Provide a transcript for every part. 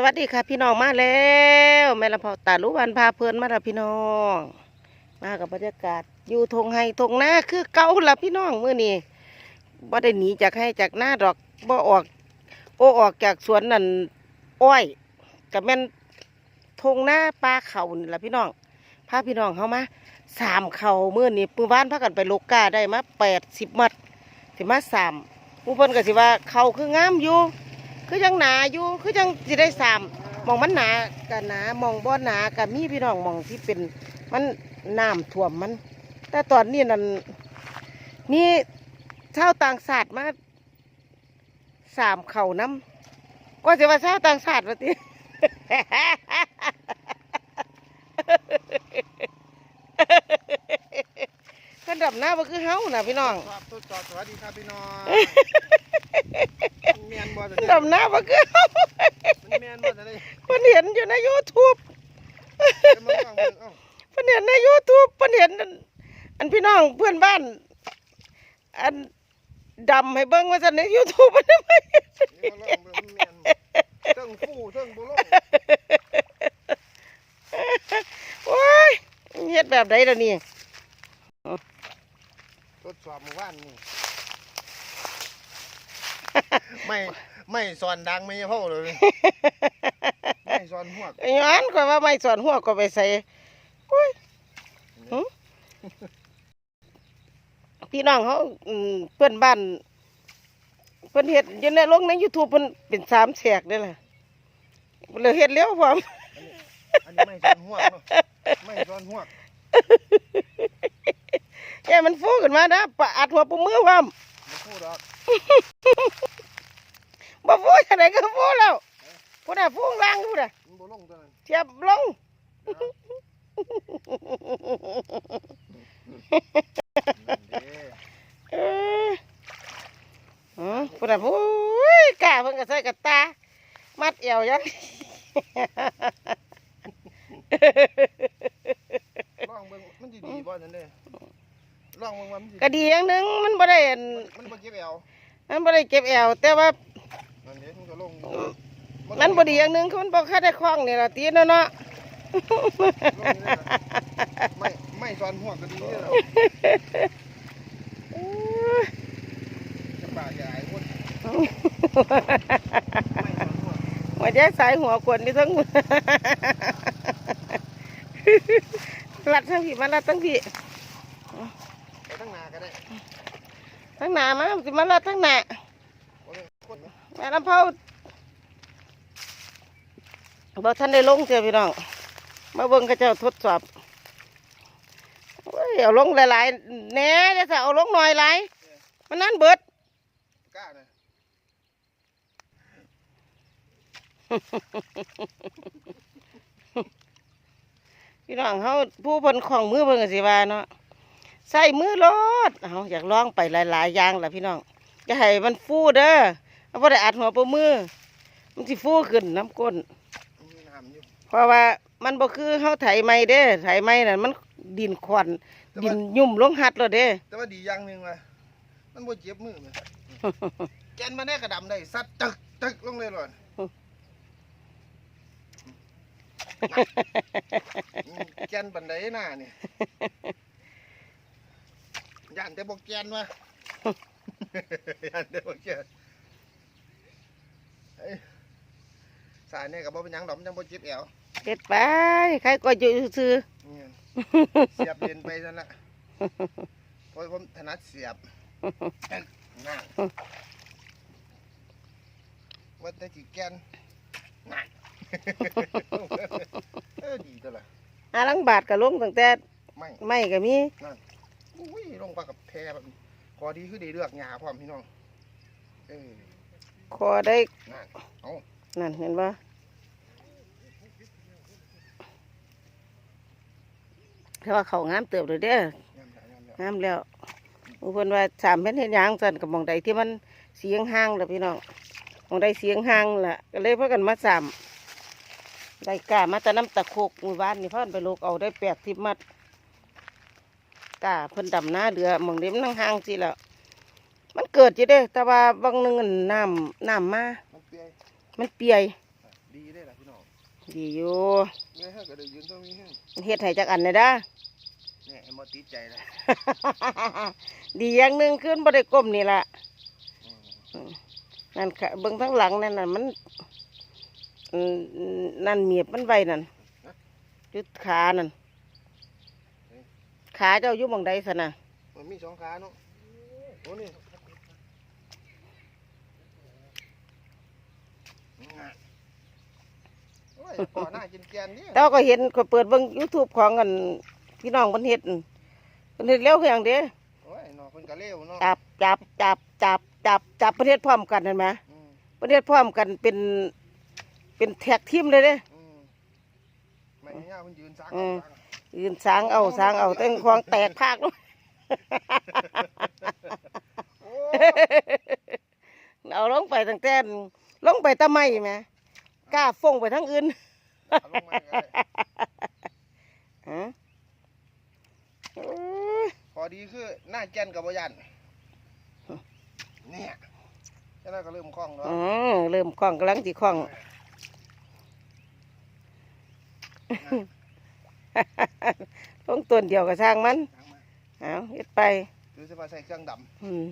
สวัสดีค่ะพี่น้องมาแล้วแม่ละพอตาลุวันพาเพลินมาล้วพี่น้อง มากับบรรยากาศอยู่ทงไฮทงหน้าคือเก่าละพี่น้องเมื้อนี้บ่ได้หนีจากให้จากหน้าดอกบ่ออก โอออกจากสวนนั่นอ้อยกับแม่นทงหน้าปลาเขานี่ละพี่น้องพาพี่น้องเข้ามาสามเขาเมื้อนี้ปื้บ้านพากันไปลกกาได้มาแปดสิบมัดสิมาสามผู้เพิ่นก็สิว่าเขาคืองามอยู่ คือยังหนาอยู่คือยังสิได้สามมองมันหนากันหนามองบ่หนากับมีพี่น้องมองที่เป็นมันน้ำท่วมมัน แต่ตอนนี้นั่นมีชาวต่างชาติมาสามเข่าน้ำก็จะว่าชาวต่างชาติว่าติคนดับหน้าบ่คือเฮาน่ะพี่น้องสวัสดีครับพี่น้องเมียนบอล คน ดับหน้าบ่คือเฮาเมียนบอลอะไรเพิ่นเห็นอยู่ใน YouTube มันฟังมันเอ้าเพิ่นเห็นใน YouTube เพิ่นเห็นอันอันพี่น้องเพื่อนบ้าน อันดำให้เบิ่งว่าซั่นใน YouTube มันไม่นี่มาลองเบิ่งเมียนเทิงฟู่เทิงบุลงโอ้ยเฮ็ดแบบใดล่ะนี่ทดสอบเมื่อวานนี่ ไม่ ไม่สอนดังไม่เพ่อเลยไม่สอนหัวกไอ้ย้อนก็ว่าไม่สอนหัวก็ไปใส่โอ้ยหึพี่น้องเขาอืมเพื่อนบ้าน เพิ่นเฮ็ดอยู่ในลงใน YouTube เพิ่นเป็นสามแฉกเด้อล่ะเลยเฮ็ดแล้วพร้อมอันนี้ไม่สอนหัวกเนาะไม่สอนหัวกแย่มันฟูขึ้นมานะปะอัดหัวปูมือพร้อมไม่พูดหรอก บ่ฟูจังไดก็ฟูแล้วพูดน่ะฟูข้างล่างพูดน่ะมันบุลงตัวนั้นเทียบลงนั่นเด้เอออ๋อพูดน่ะฟูยกล้าเพิ่นก็ใส่กระตา มัดเอวยังลองเบิ่งมันสิดีบ่นั่นเด้ลองเบิ่งว่ามันสิก็ดีอย่างหนึงมันบ่ได้อันมันบ่เจ็บแอวมันบ่ได้เก็บแอวแต่ว่า นั่นเด้มันก็ลงมันบ่ดีอย่างหนึงคือมันบ่ค่าได้คล้องนี่ล่ะตีเนาะเนาะไม่ไม่สอนหัวก็ดีเลยเออจะบาดใหญ่คนไม่สอนหัวหัวใจสายหัวขวนนี่ทั้งรัดทั้งพี่มารัดทั้งพี่ไปทั้งนาก็ได้ทั้งหน้ามาสิมารัดทั้งหน้าบ่ได้คนนะ แม่ลำเผาบ่ท่านได้ลงเจ้าพี่น้อง มาเบิ่งเขาเจ้าทดสอบโอ้ยเอาลงหลายๆแหน่จะเอาลงหน่อยหลายมันนั่นเบิดกล้านะพี่น้องเขาผู้พนของมือเพิ่นก็สิว่าเนาะใส่มือรดเอาอยากลองไปหลายๆอย่างแหละพี่น้องอย่าให้มันฟูเด้อ เอาบ่ได้อัดหัวปมือมันสิฟูขึ้นน้ำก้นมีน้ำอยู่เพราะว่ามันบ่คือเฮาไถไม้เด้ไถไม้นั่นมันดินควันดินยุ่มลงหัดแล้วเด้ แต่ว่าดีอย่างหนึงว่ะมันบ่เจ็บมือเลยแกนมาแน่กระดำได้ซัดตึกตึกลงเลยหล่อนแกนบันไดหน้านี่ย่านแต่บ่แกนวะย่านแต่บ่แกนเอ้ย สายเนี่ยกับบ่เป็นหยังดอกมันจังบ่เจ็บแอวเฮ็ดไปใครก็อยู่ซื่อเนี่ยเสียบเย็นไปนั่นละเพราะผมถนัดเสียบนั่นนั่นว่าแต่จีแกนนั่นเออดีตัวละๆอาลังบาทก็ลงตั้งแต่ไม่ไม้ก็มีอุ้ยลงปลากับแพแบบพอดีคือได้เลือกหญ้าพร้อมพี่น้องเออ คอได้นั่นเอานั่นเห็นบ่แต่ว่าเขางามเติบเลยเด้อยำแล้วยำแล้วงามแล้วบางคนว่าสามเป็นเห็นหยางสันกับหมองใดที่มันเสียงห้างล่ะพี่น้องหมองใดเสียงห้างล่ะก็เลยพากันมาสามได้กล้ามาแต่น้ำตะโคกหมู่บ้านนี่เพ่อนไปโลกเอาได้แปดสิบมัดกล้าเพิ่นดำหน้าเดือหมองเด็มนั่งห้างสิแล้ว มันเกิดจีเด้ แต่ว่าบางหนึงอันน้ำน้ำมา มันเปียมันเปียยดีได้ละดีอยู่เนี่ยถ้าก็ได้ยืนตรงนี้ให้เฮ็ดให้จักอันเลยเด้อเนี่ยไอ้มอติดใจเลยดีอย่างหนึ่งขึ้นบ่ได้ก้มนี่ล่ะอืมนั่นค่ะเบิ่งทั้งหลังนั่นน่ะมันอืมนั่นเมียบมันไว้นั่นจุดขานั่นขาเจ้าอยู่หมองใดสนะมันมีสองขาเนาะโอ้นี่ ง่ะโอ้ยก่อนหน้ากินแกนเนี่ยแต่ว่าก็เห็นก็เปิดเบิ่ง YouTube ของกันพี่น้องเพิ่นเฮ็ดนั่นเพิ่นเฮ็ดเร็วคือหยังเด้โอ้ยเนาะเพิ่นก็เร็วเนาะจับจับจับจับจับจับประเทศพร้อมกันเห็นไหมอืมประเทศพร้อมกันเป็นเป็นแท็กทีมเลยเด้ อืมไม่ง่ายๆเพิ่นยืนซักอืม ซัก ยืนสร้างเอาสร้างเอาเต้นควางแตกภาคด้วยโอ้ เอาลงไปตั้งแต่ ลงไปตะไม่ไหมกล้าฟงไปทั้งอื่นเอาลงมาก็ได้ฮะโอ้ยพอดีคือหน้าแกนกับบ่ยันเนี่ยฉะนั้นก็เริ่มคล่องแล้วอืมเริ่มคล่องกำลังสิคล่องลงต้นเดียวกับสร้างมัน เอาเฮ็ดไปคือจะมาใส่เครื่องดอืม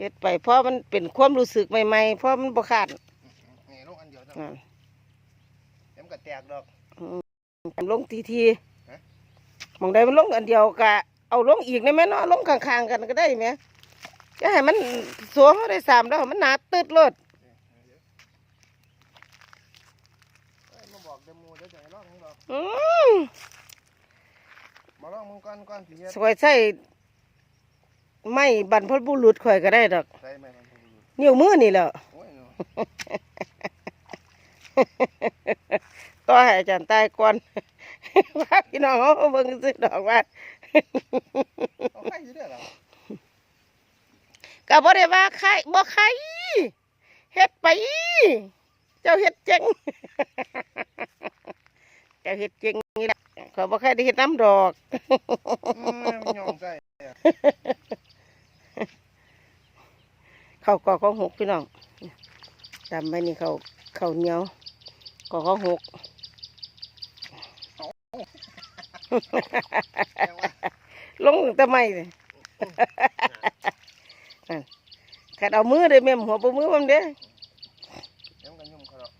เฮ็ดไปเพราะมันเป็นความรู้สึกใหม่ๆเพราะมันบ่ขาดำนี่ลงอันเดียวเท่าอ่านั้นเดี๋ยวมันก็แตกดอกลงทีทีฮะ หมองใดมันลงอันเดียวกะเอาลงอีกได้ไหมเนาะลงข้างๆกันก็ได้ไหมจะให้มันสวมเขาได้สามแล้วมันหนาตึดเลยเอ้ยมาบอกเดโมเดี๋ยวจะให้ลองมึงดอกอืมมาลองมึงก่อนก่อนสิเฮ็ดสวยใส่ ไม่บรรพบุรุษข่อยก็ได้ดอกใส่ไหมมันนิ้วมือนี่แหละ โอ้ยเนาะต่อให้อาจารย์ตายก่อนว่าพี่น้องเขาเบิ่งซื้อดอกว่า เอาไข่อยู่เด้อเหรอก็บ่ได้ว่าใครบ่ใครเฮ็ดไป เจ้าเฮ็ดเจ๋ง เจ้าเฮ็ดเจ๋งนี่แหละขอยบ่ใครได้เฮ็ดน้ำดอก อืมมันยองใส่ เข้าวกอของหกพี่น้องจำไว้นี่เขาเขาวเหนียวกอของหกแปลว่าลงตั้งแต่ไม่เลยนั่นขัดเอามือเลยแม่มหัวปมือมันเด้เดี๋ยวมันก็ยุ่มเขาดอก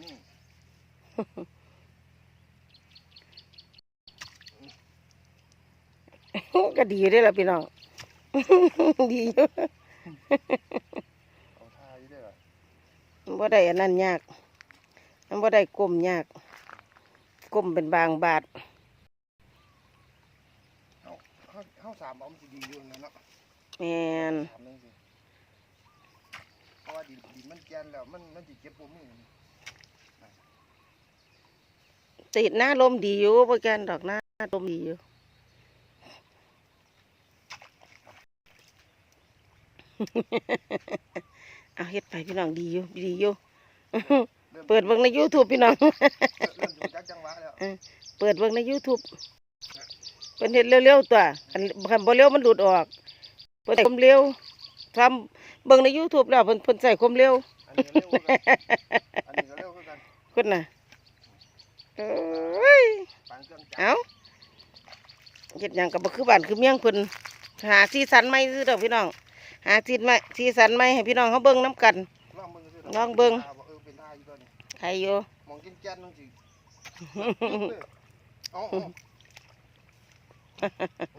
นี่ก็ดีอยู่เด้อล่ะพี่น้อง ดีอยู่ เอาท่าอยู่เด้อเหรอมันบ่ได้อันนั้นยาก มันบ่ได้ก้มยาก ก้มเป็นบางบาทเอาเข้าเข้าสามเอามันสิดีอยู่นั่นเนาะแม่นสามนึงสิเพราะว่าดินดินมันแกนแล้วมันมันสิเจ็บปวดมือติดหน้าลมดีอยู่บ่แกนดอกหน้าลมดีอยู่ เอาเฮ็ดไปพี่น้องดีอยู่ดีอยู่เริ่มเปิดเบิ่งใน YouTube พี่น้องเริ่มอยู่จักจังหวะแล้วเปิดเบิ่งใน YouTube เพิ่นเฮ็ดเร็วๆตัวคันคันบ่เร็วมันหลุดออกเพิ่นใส่ความเร็วทำเบิ่งใน YouTube แล้วเพิ่นเพิ่นใส่ความเร็วอันนี้ก็เร็วคือกันอันนี้ก็เร็วคือกันคุณน่ะเอ้ยปานเครื่องจักรเอาเฮ็ดหยังก็บ่คือบ้านคือเมียงเพิ่นหาสีสันใหม่ซื่อดอกพี่น้อง หาสีใหม่สีสันใหม่ให้พี่น้องเขาเบิ่งนํกันลองเบิ่งซื่ๆลองเบิ่งท่าว่าเออเป็นท่าอยู่ตัวนี้ใครอยู่มองกินแกนมันสิเอาเอา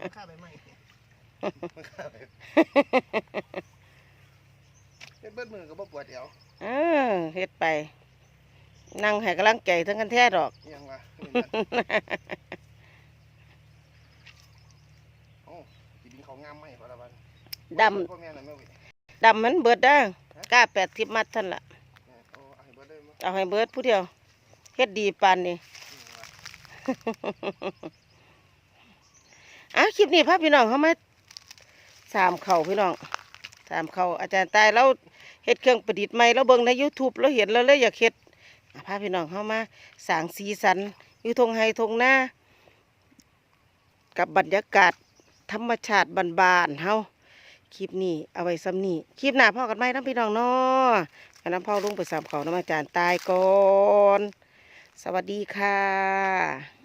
มันฆ่าไปไหมมันฆ่าไปเฮ็ดเบิดมือก็บ่ปวดเอวเออเฮ็ดไป นั่งให้กำลังใจทั้งกันแท้ดอกอิหยังวะโอ้สิดินเขางามไหมพอละบัด ดพ่อแม่น่ะแม่เว้ยำดำมันเบิดได้กล้าแปดทิบมัดท่านละเนี่ยเอาให้เบิดได้มั้ยเอาให้เบิดผู้เดียวเฮ็ดดีปานนี้อะคลิปนี้พาพี่น้องเขามาสามเข่าพี่น้องสามเข่าอาจารย์ตายแล้วเฮ็ดเครื่องประดิษฐ์ใหม่แล้วเบิ่งใน YouTube แล้วเห็นแล้วเลยอยากเฮ็ดอะพาพี่น้องเข้ามาสางสีสันอยู่ทงไฮทงหน้ากับบรรยากาศธรรมชาติบานๆเฮา คลิปนี้เอาไว้ซ้ำนี่คลิปหน้าพ่อกันไหมทั้งพี่น้องเนาะให้น้ำพ่อลุงไปสามเขาน้ำอาจารย์ตายก่อน สวัสดีค่ะ